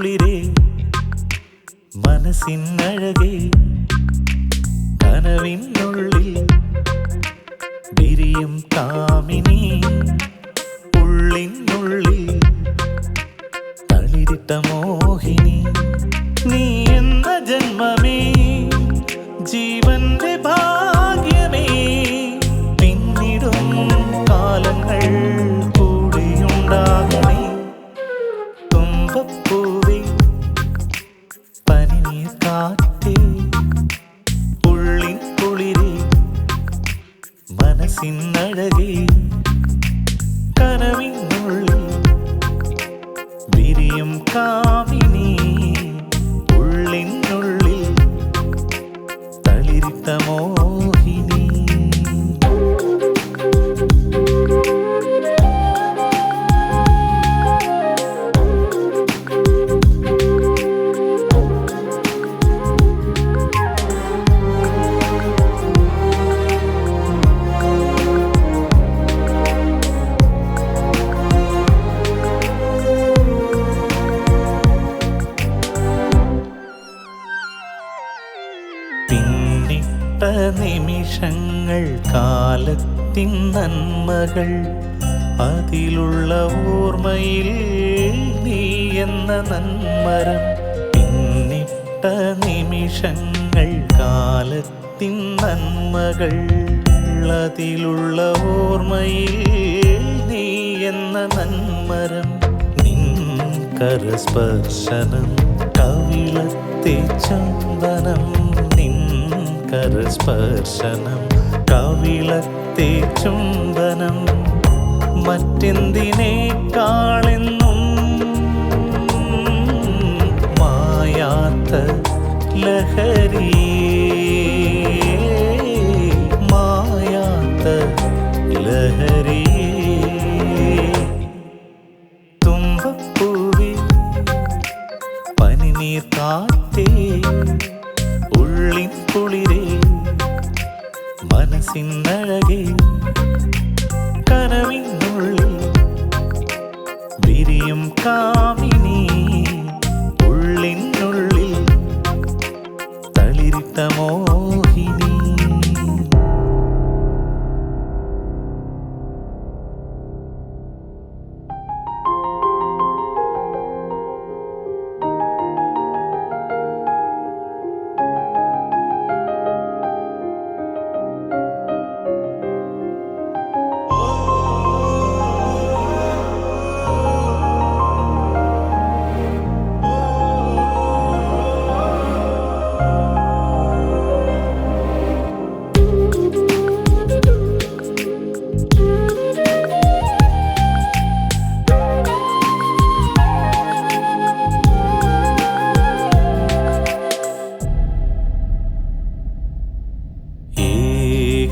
കുളിരേ മനസ്സിനഴകേ കനവിനുള്ളിൽ വിരിയും കാമിനി ഉള്ളിനുള്ളിൽ തളിരിട്ട മോഹിനി. നീ എന്ന ജന്മമേ ജീവന്റെ ഭാഗ്യമേ കാറ്റേ ഉള്ളിൻ കുളിരേ മനസ്സിനഴകേ കനവിനുള്ളിൽ വിരിയും കാമിനി നിമിഷങ്ങൾ കാലത്തിൻ നന്മകൾ. അതിലുള്ള ഓർമ്മയിൽ നീ എന്ന നന്മരം. പിന്നിട്ട നിമിഷങ്ങൾ കാലത്തിൻ നന്മകൾ. അതിലുള്ള ഓർമ്മയിൽ നീ എന്ന നന്മരം. നിൻ കരസ്പർശനം കവിളത്തെ ചന്ദനം. കരസ്പർശനം കവിളത്തെ ചുംബനം മറ്റെന്തിനേക്കാളെന്നും മായാത്ത ലഹരി മനസ്സിനഴകേ കനവിനുള്ളിൽ ഉള്ളിനുള്ളിൽ തളിരിട്ട മോഹിനി.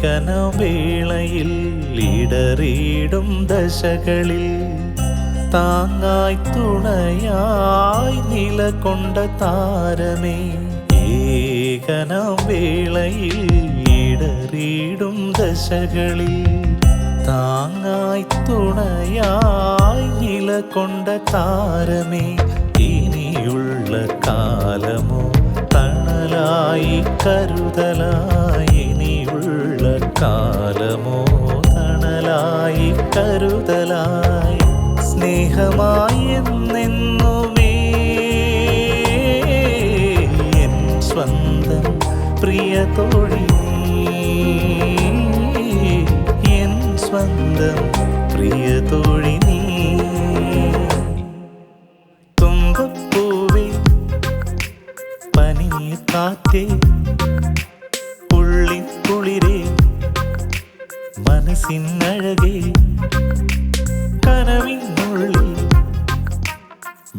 ഏകനവേളയിൽ ഇടറിയിടും ദശകളിൽ താങ്ങായി തുണയായി നിലകൊണ്ട താരമേ ഏകനവേളയിൽ ഇടറിയിടും ദശകളിൽ താങ്ങായി തുണയായി നിലകൊണ്ട താരമേ ഇനിയുള്ള കാലമോ തണലായി കരുതലായി. കാലമോ തണലായി കരുതലായി സ്നേഹമായി എന്നെന്നുമേ എൻ സ്വന്തം പ്രിയ തോഴി എൻ സ്വന്തം പ്രിയ തോഴി നീ. തുമ്പപ്പൂവേ മനസ്സിനഴകേ കനവിനുള്ളിൽ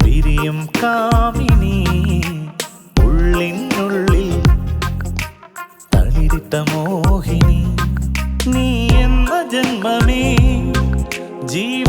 വിരിയും കാമിനി ഉള്ളിനുള്ളിൽ തളിരിട്ട മോഹിനി നീ എന്ന ജന്മമേ ഭാ